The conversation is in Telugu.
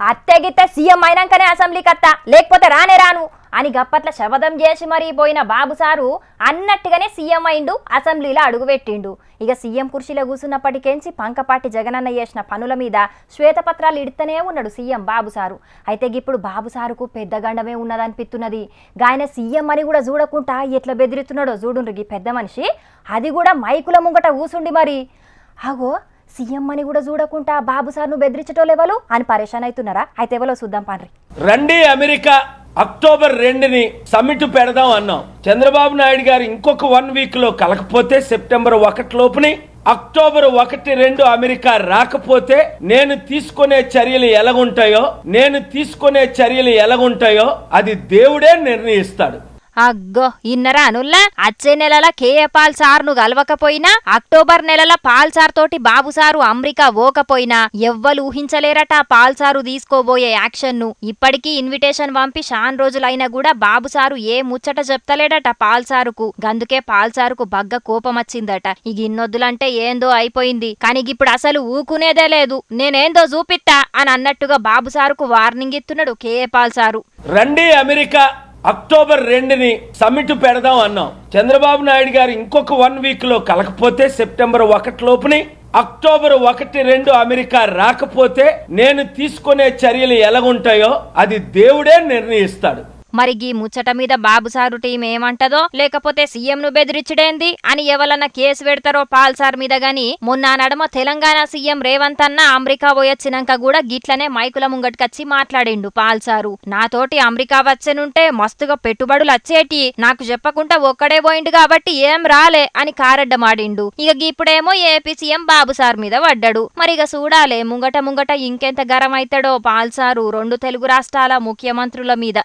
అత్తెగిత్తే సీఎం అయినాకనే అసెంబ్లీకి అత్త లేకపోతే రానే రాను. అని గప్పట్ల శపథం చేసి మరీ పోయిన బాబు సారు అన్నట్టుగానే సీఎం అయిండు అసెంబ్లీలో అడుగుపెట్టిండు. ఇక సీఎం కుర్చీలో కూర్చున్నప్పటికేంచి పంకపాటి జగనన్న చేసిన పనుల మీద శ్వేతపత్రాలు ఇడుతూనే ఉన్నాడు సీఎం బాబు సారు. అయితే ఇప్పుడు బాబు సారుకు పెద్ద గండమే ఉన్నదనిపిస్తున్నది గాయన సీఎం అని కూడా చూడకుండా ఎట్లా బెదిరిస్తున్నాడో చూడుండ్రు ఈ పెద్ద మనిషి. అది కూడా మైకుల ముంగట కూసుండి మరి. అగో సీఎం అని కూడా చూడకుండా బాబు సార్ను బెదిరించటోలెవలు అని పరేషాన్ అవుతున్నారా? అయితే ఎవరో చూద్దాం పాన్రి రండి అమెరికా అక్టోబర్ రెండుని సమ్మిట్ పెడదాం అన్నాం. చంద్రబాబు నాయుడు గారు ఇంకొక వన్ వీక్లో కలకపోతే సెప్టెంబర్ ఒకటి లోపుని అక్టోబర్ ఒకటి రెండు అమెరికా రాకపోతే నేను తీసుకునే చర్యలు ఎలాగుంటాయో నేను తీసుకునే చర్యలు ఎలాగుంటాయో అది దేవుడే నిర్ణయిస్తాడు. అగ్గో ఇన్నరా అనుల్లా అచ్చే నెలల కేఏ పాల్ సార్ను గలవకపోయినా అక్టోబర్ నెలల పాల్ సార్ తోటి బాబు సారు అమెరికా ఓకపోయినా ఎవ్వలు ఊహించలేరట పాల్ సారు తీసుకోబోయే యాక్షన్ను ఇప్పటికీ ఇన్విటేషన్ పంపి షాన్ రోజులైనా కూడా బాబు సారు ఏ ముచ్చట చెప్తలేడట పాల్ సారుకు. గందుకే పాల్ సారుకు బగ్గ కోపం వచ్చిందట ఇక ఇన్నొద్దులంటే ఏందో అయిపోయింది. కానీ ఇప్పుడు అసలు ఊకునేదే లేదు. నేనేందో చూపిత్తా అని అన్నట్టుగా బాబు సారుకు వార్నింగ్ ఇస్తున్నాడు కేఏ పాల్ సారు. రండి అమెరికా! అక్టోబర్ రెండుని సమ్మిట్ పెడదాం అన్నాం. చంద్రబాబు నాయుడు గారు ఇంకొక వన్ వీక్లో కలకపోతే సెప్టెంబర్ ఒకటి లోపుని అక్టోబర్ ఒకటి రెండు అమెరికా రాకపోతే నేను తీసుకునే చర్యలు ఎలాగుంటాయో అది దేవుడే నిర్ణయిస్తాడు. మరి గీ ముచ్చట మీద బాబు సారు టీం ఏమంటదో? లేకపోతే సీఎం ను బెదిరించడేంది? అని ఎవలన్నా కేసు పెడతారో పాల్సార్ మీద గాని? మొన్న నడమ తెలంగాణ సీఎం రేవంత్ అన్న అమెరికా పోయొచ్చినాక కూడా గిట్లనే మైకుల ముంగటికచ్చి మాట్లాడిండు పాల్ సారు. నాతోటి అమెరికా వచ్చనుంటే మస్తుగా పెట్టుబడులు వచ్చేటి నాకు చెప్పకుండా ఒక్కడే పోయిండు కాబట్టి ఏం రాలే అని కారడ్డమాడిండు. ఇక ఇప్పుడేమో ఏపీ సీఎం బాబు సార్ మీద పడ్డాడు. మరి ఇక చూడాలే ముంగట ముంగట ఇంకెంత గరం అవుతాడో పాల్సారు రెండు తెలుగు రాష్ట్రాల ముఖ్యమంత్రుల మీద.